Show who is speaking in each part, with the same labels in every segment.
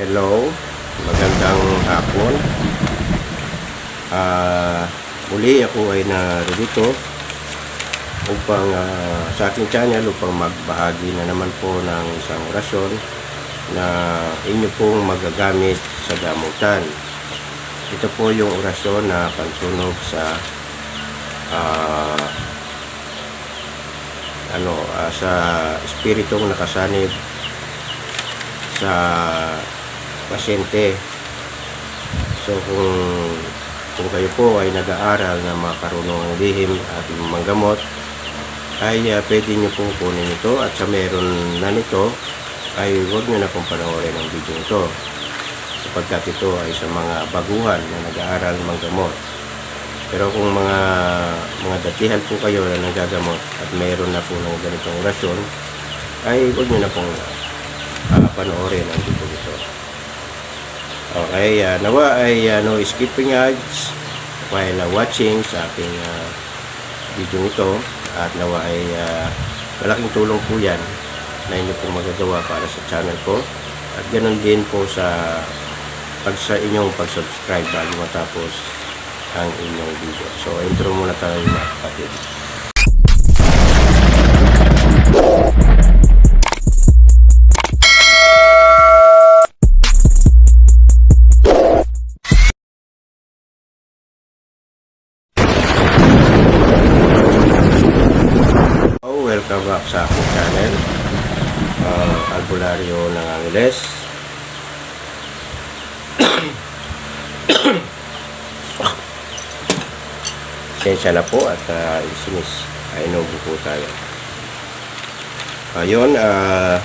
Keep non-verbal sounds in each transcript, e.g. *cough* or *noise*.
Speaker 1: Hello, magandang hapon. Ah, muli ako ay narito upang ah, sa aking channel upang magbahagi na naman po ng isang orasyon na inyo pong magagamit sa gamutan. Ito po yung orasyon na pansunog sa ah, ano ah, sa espiritong nakasanib sa pasyente. So kung kung kayo po ay nag-aaral na makarunong ang lihim at manggamot, ay uh, pwede nyo pong kunin ito at sa meron na nito ay huwag nyo na pong panoorin ang video ito sapagkat ito ay sa mga baguhan na nag-aaral manggamot. Pero kung mga mga datihan po kayo na nagagamot at mayroon na po ng ganitong orasyon, ay huwag nyo na pong uh, panoorin ang. Okay, uh, nawa ay uh, no skipping ads while uh, watching sa aking uh, video ito at nawa ay uh, malaking tulong po yan na inyo pong magagawa para sa channel ko at ganun din po sa pag sa inyong pag-subscribe bago matapos ang inyong video. So, intro muna tayo mga kapatid. Sensya na po at uh, isinis. Ay, inubo po tayo. Ayun, ah...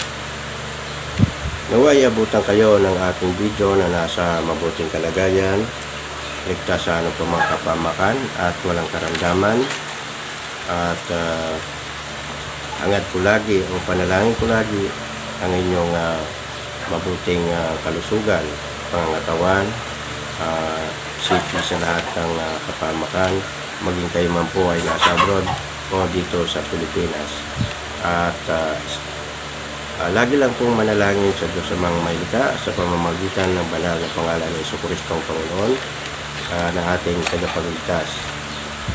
Speaker 1: naway abutan kayo ng ating video na nasa mabuting kalagayan, ligtas sa anong mga kapamakan at walang karamdaman. At ah, hangad ko lagi, o panalangin ko lagi ang inyong ah, mabuting ah, kalusugan, pangangatawan, uh, safety sa lahat ng ah, kapamakan, maging kayo man po ay nasa abroad o dito sa Pilipinas. At ah, Ah, lagi lang pong manalangin sa Diyos sa mga mailika sa pamamagitan ng banal na pangalan ng Iso Kristong Panginoon ah, na ating tagapagligtas.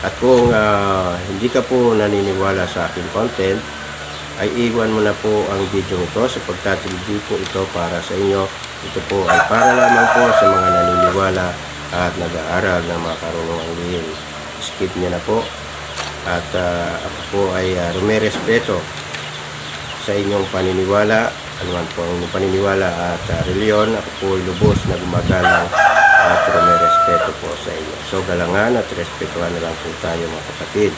Speaker 1: At kung ah, hindi ka po naniniwala sa aking content, ay iwan mo na po ang video ito sapagkat hindi po ito para sa inyo. Ito po ay para lamang po sa mga naniniwala at nag-aaral ng mga karunungang lihim. Skip niyo na po. At ah, ako po ay uh, rumerespeto sa inyong paniniwala, anuman po ang paniniwala at uh, reliyon, ako po ay lubos na gumagalang at respeto po sa inyo. So galangan at respetuhan na lang po tayo mga kapatid.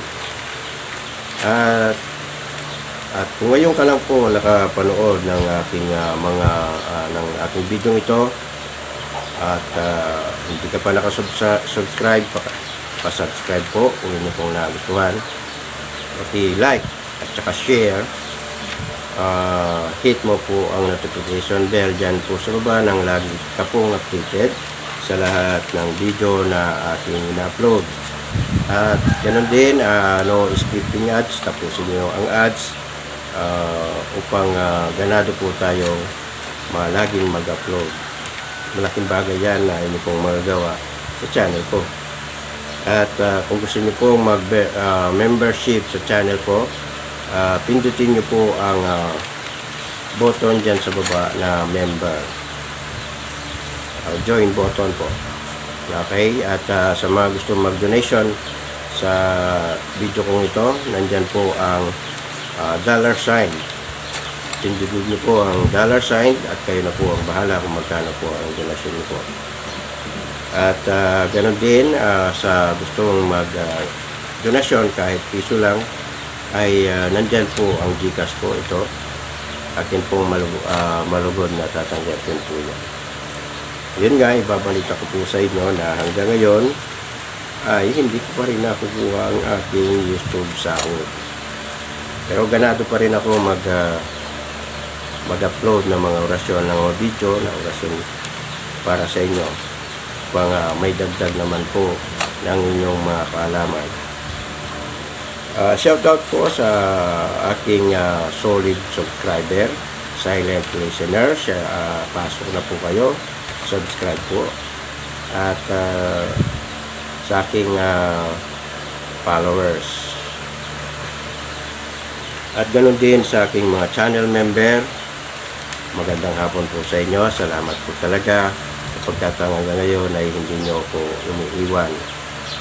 Speaker 1: At at kung ngayon ka lang po nakapanood ng aking ah, mga ah, ng aking video ito at ah, hindi ka pa nakasubscribe, pa- pa-subscribe po kung inyo pong nagustuhan. Pati like at saka share uh, hit mo po ang notification bell dyan po sa baba nang lagi ka pong updated sa lahat ng video na aking in-upload. At ganun din, uh, no skipping ads, tapusin nyo ang ads uh, upang uh, ganado po tayo malaging mag-upload. Malaking bagay yan na inyo pong magagawa sa channel ko. At uh, kung gusto niyo po mag-membership sa channel ko, Ah, pindutin nyo po ang ah, button dyan sa baba na member. Ah, join button po. Okay, at ah, sa mga gusto mag-donation sa video kong ito, nandyan po ang ah, dollar sign. Pindutin nyo po ang dollar sign at kayo na po ang bahala kung magkano po ang donation nyo po. At ah, ganun din ah, sa gustong mag ah, donasyon kahit piso lang ay uh, nandyan po ang Gcash ko ito. Akin pong malug uh, malugod na tatanggapin po yan. Yun nga, ibabalita ko po sa inyo na hanggang ngayon ay hindi ko pa rin nakukuha ang aking YouTube sahod. Pero ganado pa rin ako mag uh, mag-upload ng mga orasyon ng mga video na orasyon para sa inyo. Uh, may dagdag naman po ng inyong mga kaalaman. Uh, shout out po sa aking uh, solid subscriber silent listener, siya, ah, pasok na po kayo. Subscribe po. At ah, sa aking ah, followers. At ganun din sa aking mga channel member. Magandang hapon po sa inyo. Salamat po talaga. Sapagkat hanggang ngayon ay hindi nyo ako umiiwan.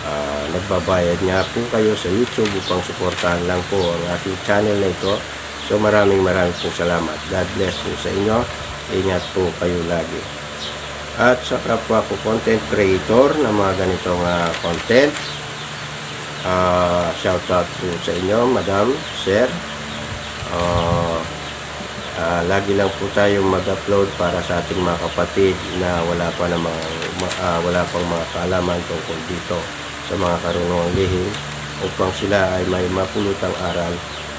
Speaker 1: Ah, nagbabayad nga po kayo sa YouTube upang suportahan lang po ang ating channel na ito. So maraming maraming po salamat. God bless po sa inyo. Ingat po kayo lagi. At sa kapwa ko content creator ng mga ganitong ah, content. Ah, shout out po sa inyo, madam, sir. Ah, ah, lagi lang po tayong mag-upload para sa ating mga kapatid na wala pa na mga, ma- ah, wala pang mga kaalaman tungkol dito sa mga karunungang lihim upang sila ay may mapulutang aral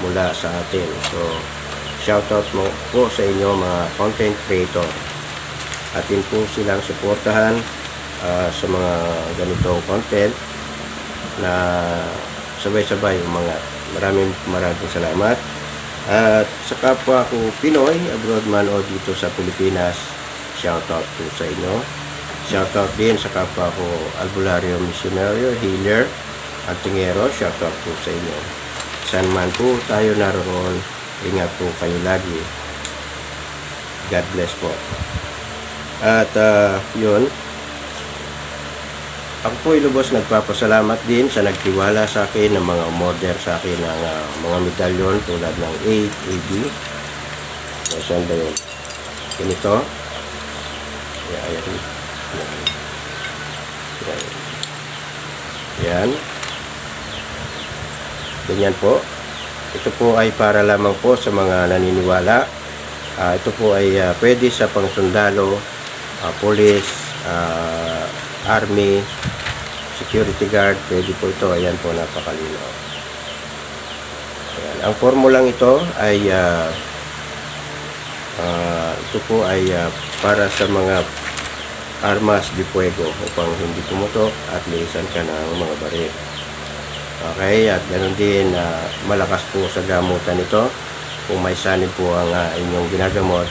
Speaker 1: mula sa atin. So, shout out mo po sa inyo mga content creator. Atin po silang suportahan ah, sa mga ganitong content na sabay-sabay umangat. Maraming maraming salamat. At sa kapwa ko Pinoy, abroad man o dito sa Pilipinas, shout out po sa inyo. Shout out din sa kapwa ko Albulario Missionario, Healer, Antingero, shout out po sa inyo. Saan man po tayo naroon, ingat po kayo lagi. God bless po. At ah, yun, ako po lubos nagpapasalamat din sa nagtiwala sa akin ng mga umorder sa akin ng ah, mga medalyon tulad ng 8 AB. So, saan ba yun? Ganito. Ayan. Yan. Yan. Ganyan po. Ito po ay para lamang po sa mga naniniwala. Ah, ito po ay ah, pwede sa pangsundalo, ah, police, ah, army, security guard, pwede po ito. Ayan po, napakalino. Ayan. Ang formulang ito ay ah, ah, ito po ay ah, para sa mga armas de fuego upang hindi pumutok at lisan ka ng mga baril. Okay, at ganoon din na malakas po sa gamutan ito. Kung may sanib po ang ah, inyong ginagamot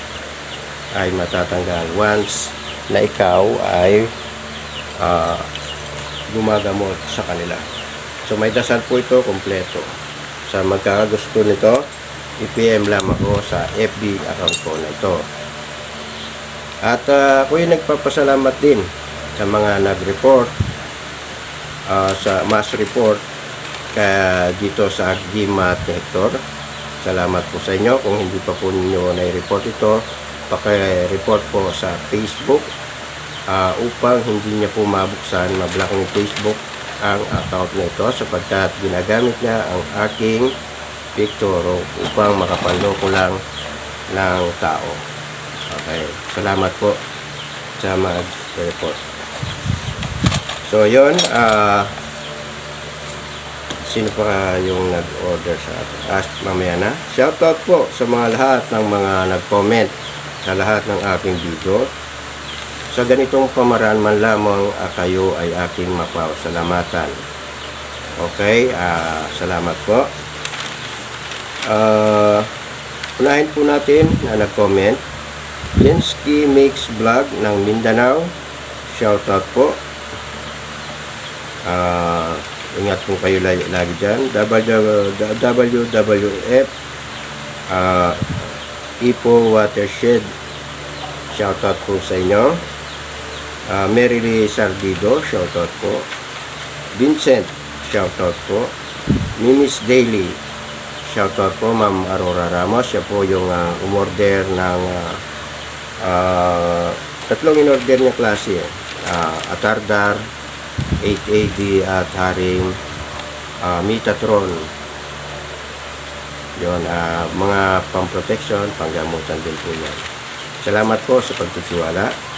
Speaker 1: ay matatanggal once na ikaw ay ah, gumagamot sa kanila. So may dasal po ito kompleto. Sa magkakagusto nito, i-PM lamang ko sa FB account ko na ito. At uh, ako yung nagpapasalamat din sa mga nag-report ah, sa mass report kaya dito sa Agdimat Hector. Salamat po sa inyo. Kung hindi pa po ninyo na-report ito, paki-report po sa Facebook ah, upang hindi niya po mabuksan, mablock ng Facebook ang account na ito sapagkat ginagamit niya ang aking picture upang makapanloko lang ng tao. Okay. Salamat po sa mag-report. So, yun. ah sino pa yung nag-order sa atin? Ah, mamaya na. Shoutout po sa mga lahat ng mga nag-comment sa lahat ng aking video. Sa ganitong pamaraan man lamang ah, kayo ay aking mapasalamatan. Okay, ah, salamat po. Ah, unahin po natin na nag-comment. Linsky Mix Vlog ng Mindanao. Shoutout po. Ah, ingat po kayo lagi, lagi dyan. WWF ah, Ipo Watershed. Shoutout po sa inyo. Ah, Merily Sardido. Shoutout po. Vincent. Shoutout po. Mimis Daily. Shoutout po Ma'am Aurora Ramos. Siya po yung ah, umorder ng ah, ah, tatlong in-order niya klase. Ah, Atardar, 8AD at haring ah, Metatron. Yon, ah, mga pang-protection, panggamutan din po yan. Salamat po sa pagtitiwala.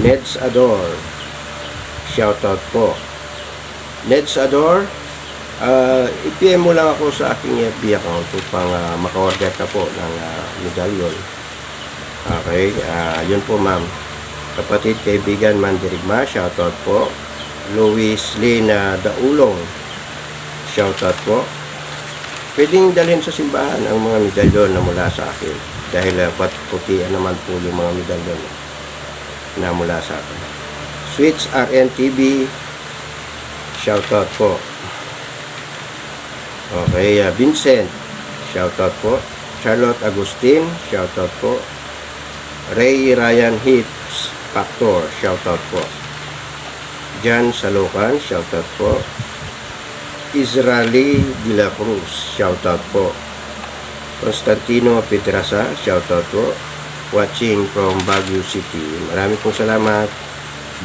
Speaker 1: Neds Ador, shoutout po. Neds Ador, ah, i-PM mo lang ako sa aking FB account upang ah, maka-order ka po ng ah, medallion. Okay, ah, yun po ma'am. Kapatid, kaibigan, Mandirigma, shoutout po. Luis Lina Daulong, shoutout po. pwedeng dalhin sa simbahan ang mga medalyon na mula sa akin. Dahil uh, pat putian naman po yung mga medalyon na mula sa. Switch RNTV, shoutout po. Okay, uh, Vincent, shoutout po. Charlotte Agustin, shoutout po. Ray Ryan Hips, Factor, shoutout po. Jan Salokan, shoutout po. Israeli de la Cruz, shoutout po. Constantino Pedrasa, shoutout po. Watching from Baguio City. Maraming pong salamat.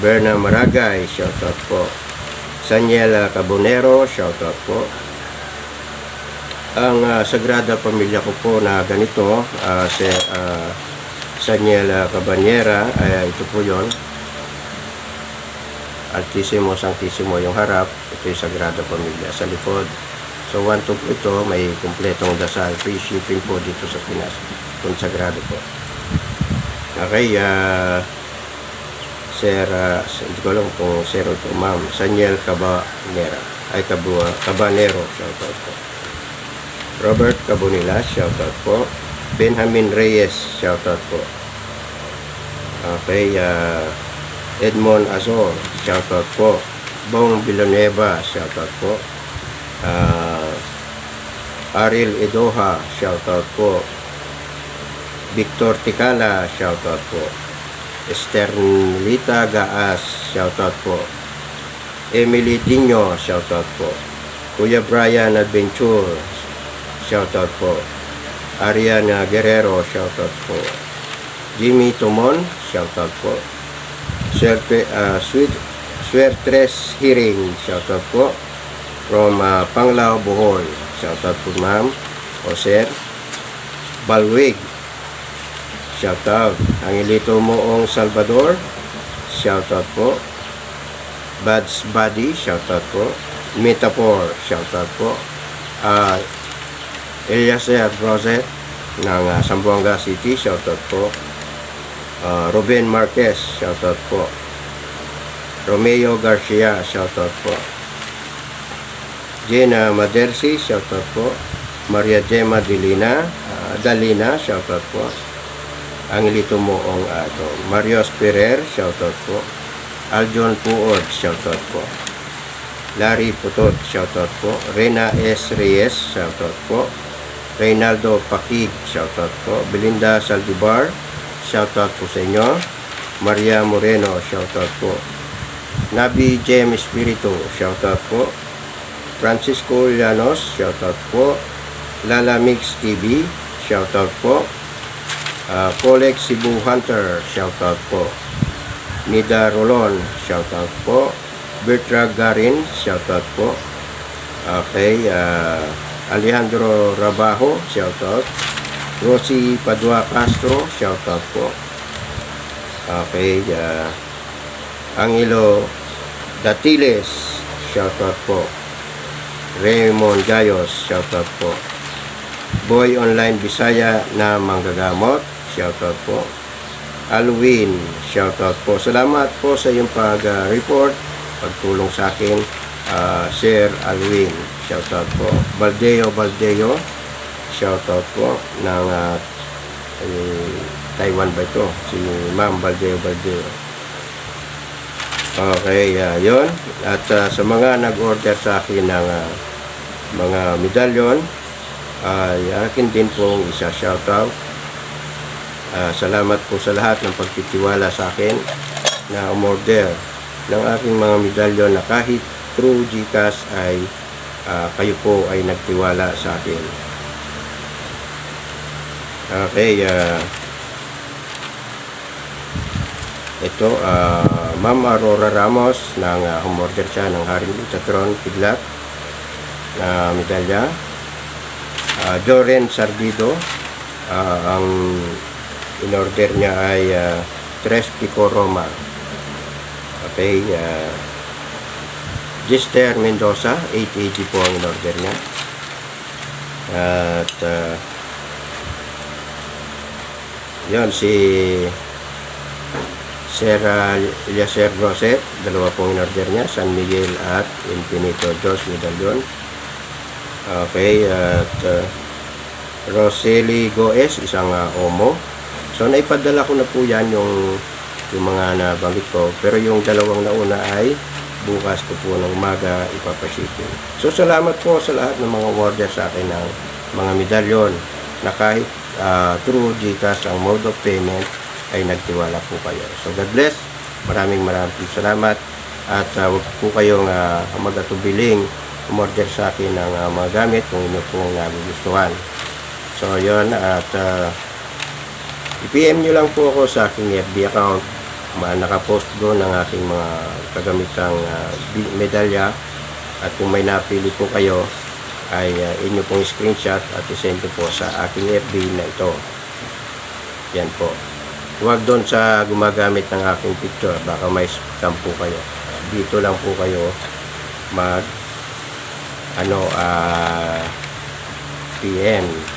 Speaker 1: Berna Maragay, shoutout po. Sanyela Cabonero, shoutout po. Ang ah, Sagrada Pamilya ko po na ganito, uh, si ah, Sanyela Cabanyera, ay ito po yon Altissimo, Sanctissimo yung harap, ito yung Sagrada Pamilya sa likod. So, one po ito, may kumpletong dasal, free shipping po dito sa Pinas, kung Sagrado po. Okay, ah, Sir, ah, hindi ko alam kung Sir o ito, Ma'am, Sanyel Cabanera, ay Cabua, Cabanero, shoutout po. Robert Cabonila, shoutout po. Benjamin Reyes, shoutout po. Okay, ah, Edmond Azor, shoutout po. Bong Villanueva, shoutout po. Ah, Ariel Edoha, shoutout po. Victor Tikala, shoutout po. Esternlita Gaas, shoutout po. Emily Dino, shoutout po. Kuya Brian Adventure, shoutout po. Ariana Guerrero, shoutout po. Jimmy Tomon, shoutout po. Suerte, uh, Sweet, Suertres Hearing, shoutout po. From uh, Panglao, Bohol, shoutout po ma'am o sir. Balwig, shoutout. Angelito Moong Salvador, shoutout po. Bads Buddy, shoutout po. Metaphor, shoutout po. Ah, Eliaser Roset ng uh, Zamboanga City, shoutout po. Uh, Ruben Marquez, shoutout po. Romeo Garcia, shoutout po. Gina Madersi, shoutout po. Maria Gemma Dilina, uh, Dalina, shoutout po. Angelito Moong Ato. Marios Perer, shoutout po. Aljon Puod, shoutout po. Larry Putot, shoutout po. Rena S. Reyes, shoutout po. Reynaldo Pakig, shoutout po. Belinda Saldivar, shoutout po sa inyo. Maria Moreno, shoutout po. Nabi Jem Espiritu, shoutout po. Francisco Llanos, shoutout po. Lala Mix TV, shoutout po. Uh, Colex Cebu Hunter, shoutout po. Nida Rolon, shoutout po. Bertra Garin, shoutout po. Okay, uh, Alejandro Rabajo, shoutout. Rosie Padua Castro, shoutout po. Okay, uh, Angelo Datiles, shoutout po. Raymond Gayos, shoutout po. Boy Online Bisaya na manggagamot, shoutout po. Alwin, shoutout po. Salamat po sa iyong pag-report, pagtulong sa akin. Uh, Sir Alwin, shoutout po. Baldeo Baldeo, shoutout po ng uh, eh, Taiwan ba ito? Si Ma'am Baldeo Baldeo. Okay, uh, yon At uh, sa mga nag-order sa akin ng uh, mga medalyon, ay akin din pong isa shoutout. Uh, salamat po sa lahat ng pagtitiwala sa akin na umorder ng aking mga medalyon na kahit through GCash ay uh, kayo po ay nagtiwala sa akin. Okay, uh, ito, uh, Ma'am Aurora Ramos ng uh, umorder siya ng Haring Lutatron Piglat na medalya. Uh, Joren Sardido, uh, ang in-order niya ay uh, Tres Pico Roma. Okay, uh, Gister Mendoza, 880 po ang in-order niya. At uh, yun, si Sir uh, Eliaser Roset, dalawa pong in-order niya, San Miguel at Infinito Dos Medallion. Okay, at uh, Rosely Goes, isang uh, Omo. So, naipadala ko na po yan yung, yung mga nabanggit ko. Pero yung dalawang nauna ay bukas ko po ng umaga ipapashipping. So, salamat po sa lahat ng mga order sa akin ng mga medalyon na kahit uh, through GCash ang mode of payment ay nagtiwala po kayo. So, God bless. Maraming maraming salamat. At uh, huwag po kayong uh, mag-atubiling umorder sa akin ng uh, mga gamit kung inyo pong nagugustuhan. So, yun. At uh, i-PM nyo lang po ako sa aking FB account. Nakapost doon ng aking mga kagamitang uh, medalya. At kung may napili po kayo, ay uh, inyo pong screenshot at isend po sa aking FB na ito. Yan po. Huwag doon sa gumagamit ng aking picture. Baka may scam po kayo. Dito lang po kayo mag ano ah PM.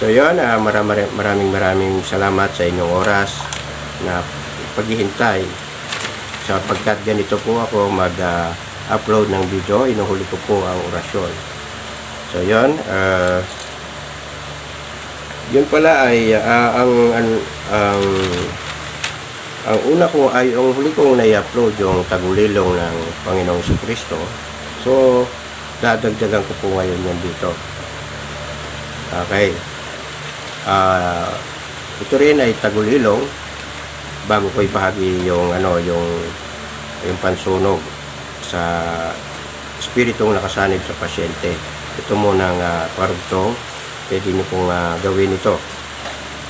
Speaker 1: So yun, ah, maraming, maraming maraming salamat sa inyong oras na paghihintay. Sapagkat ganito po ako mag-upload ng video, inuhuli ko po ang orasyon. So yun, ah, yun pala ay ah, ang, ang, ang ang una ko ay ang huli kong na-upload yung tagulilong ng Panginoong Kristo. So, dadagdagan ko po ngayon yan dito. Okay. Ah, ito rin ay tagulilong bago ko ibahagi yung ano yung yung pansunog sa espiritong nakasanib sa pasyente. Ito muna ang uh, parugtong. Pwede niyo pong ah, gawin ito.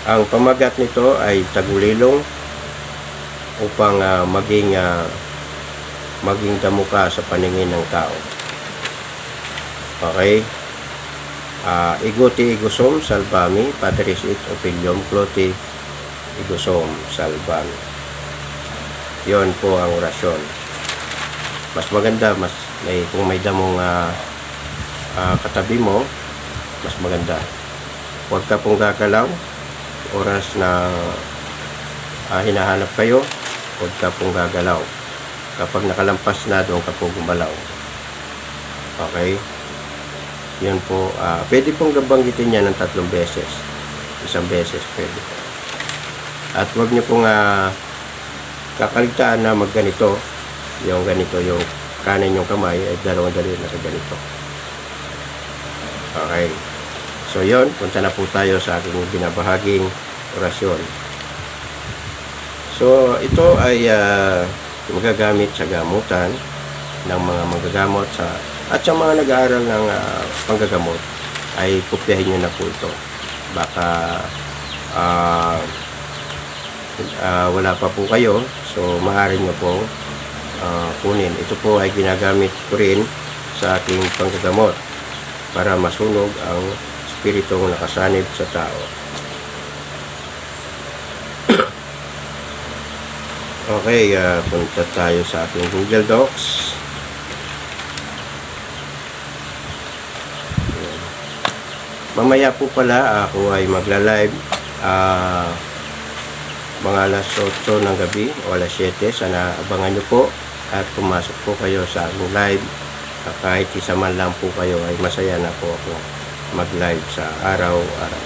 Speaker 1: Ang pamagat nito ay tagulilong upang ah, maging ah, maging damo ka sa paningin ng tao. Okay? Ah, igoti igusum salvami, Padres it opilium, cloti igusum salvami. Yon po ang orasyon. Mas maganda, mas may, kung may damong ah, ah, katabi mo, mas maganda. Huwag ka pong gagalaw, oras na ah, hinahanap kayo, huwag ka pong gagalaw. Kapag nakalampas na, doon ka po gumalaw. Okay? Yun po. ah pwede pong gabanggitin niya ng tatlong beses. Isang beses pwede. At huwag niyo pong ah, kakaligtaan na magganito. Yung ganito, yung kanan yung kamay ay dalawang daliri na sa ganito. Okay. So yon punta na po tayo sa aking binabahaging orasyon. So ito ay ah, magagamit sa gamutan ng mga manggagamot sa at sa mga nag-aaral ng ah, panggagamot ay kopyahin nyo na po ito. Baka ah, ah, wala pa po kayo, so maaari nyo po ah, kunin. Ito po ay ginagamit ko rin sa aking panggagamot para masunog ang espiritong nakasanib sa tao. *coughs* Okay, ah, punta tayo sa ating Google Docs. Mamaya po pala ako ay magla-live ah, mga alas 8 ng gabi o alas 7. Sana abangan nyo po at pumasok po kayo sa live. Ah, kahit isa man lang po kayo ay masaya na po ako mag-live sa araw-araw.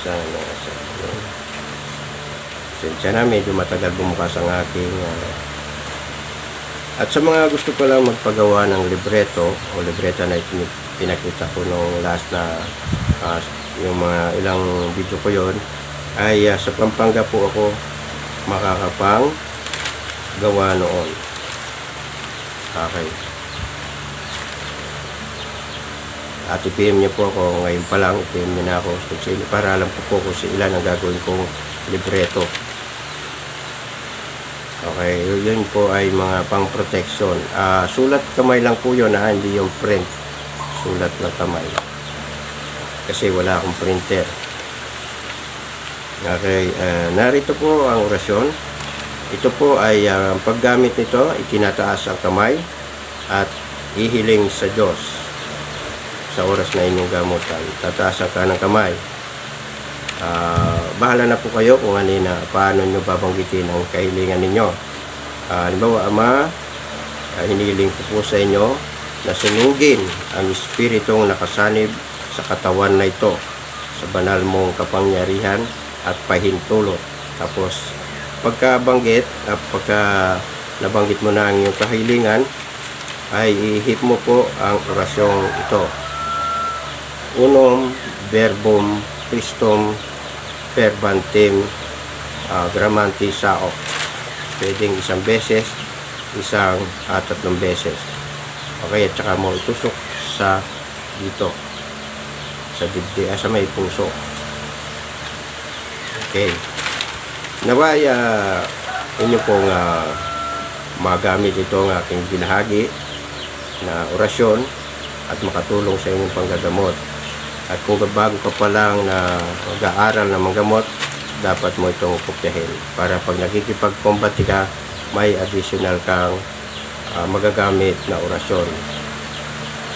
Speaker 1: Sana sa Sensya na, medyo matagal bumukas ang aking ah, at sa mga gusto ko lang magpagawa ng libreto o libreta na pin- pinakita ko nung last na ah, yung mga ilang video ko yon ay ah, sa Pampanga po ako makakapang gawa noon. Okay. At i-PM niyo po ako ngayon pa lang, i-PM niyo na ako para alam po po kung ilan ang gagawin kong libreto. Okay, yun po ay mga pang protection. Ah, sulat kamay lang po yun, ha? hindi yung print. Sulat na kamay. Kasi wala akong printer. Okay, ah, narito po ang orasyon. Ito po ay ah, ang paggamit nito, itinataas ang kamay at ihiling sa Diyos sa oras na inyong gamutan. Tataas ang kanang kamay. Ah, bahala na po kayo kung ano na paano nyo babanggitin ang kahilingan ninyo. Ah, halimbawa, Ama, ah, hiniling ko po sa inyo na sunugin ang espiritong nakasanib sa katawan na ito sa banal mong kapangyarihan at pahintulot. Tapos, pagkabanggit, at pagka nabanggit mo na ang iyong kahilingan, ay ihip mo po ang orasyong ito. Unum verbum Christum verbantem uh, gramanti sao. Pwedeng isang beses, isang at tatlong beses. Okay, at saka mo itusok sa dito. Sa dibdi, ah, sa may puso. Okay. Naway, uh, inyo pong ah, magamit ito ang aking binahagi na orasyon at makatulong sa inyong panggagamot. At kung bago ka pa lang na mag-aaral ng manggamot, dapat mo itong kopyahin para pag nakikipag-combat ka, may additional kang ah, magagamit na orasyon.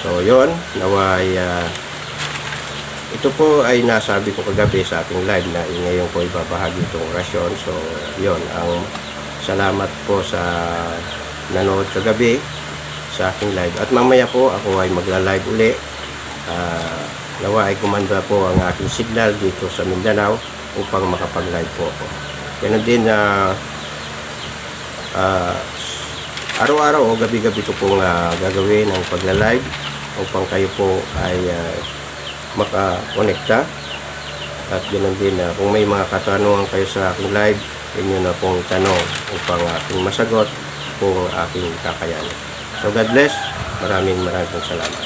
Speaker 1: So, yon naway ah, ito po ay nasabi ko kagabi sa ating live na ngayon ko ibabahagi itong orasyon. So, yon ang salamat po sa nanood kagabi sa aking live. At mamaya po ako ay magla-live uli. Ah, nawa ay kumanda po ang aking signal dito sa Mindanao upang makapag-live po ako. Ganun din na ah, araw-araw o gabi-gabi ko pong ah, gagawin ang pagla-live upang kayo po ay ah, makakonekta at ganoon din na kung may mga katanungan kayo sa aking live inyo na pong tanong upang aking masagot kung aking kakayanin. So God bless. Maraming maraming salamat.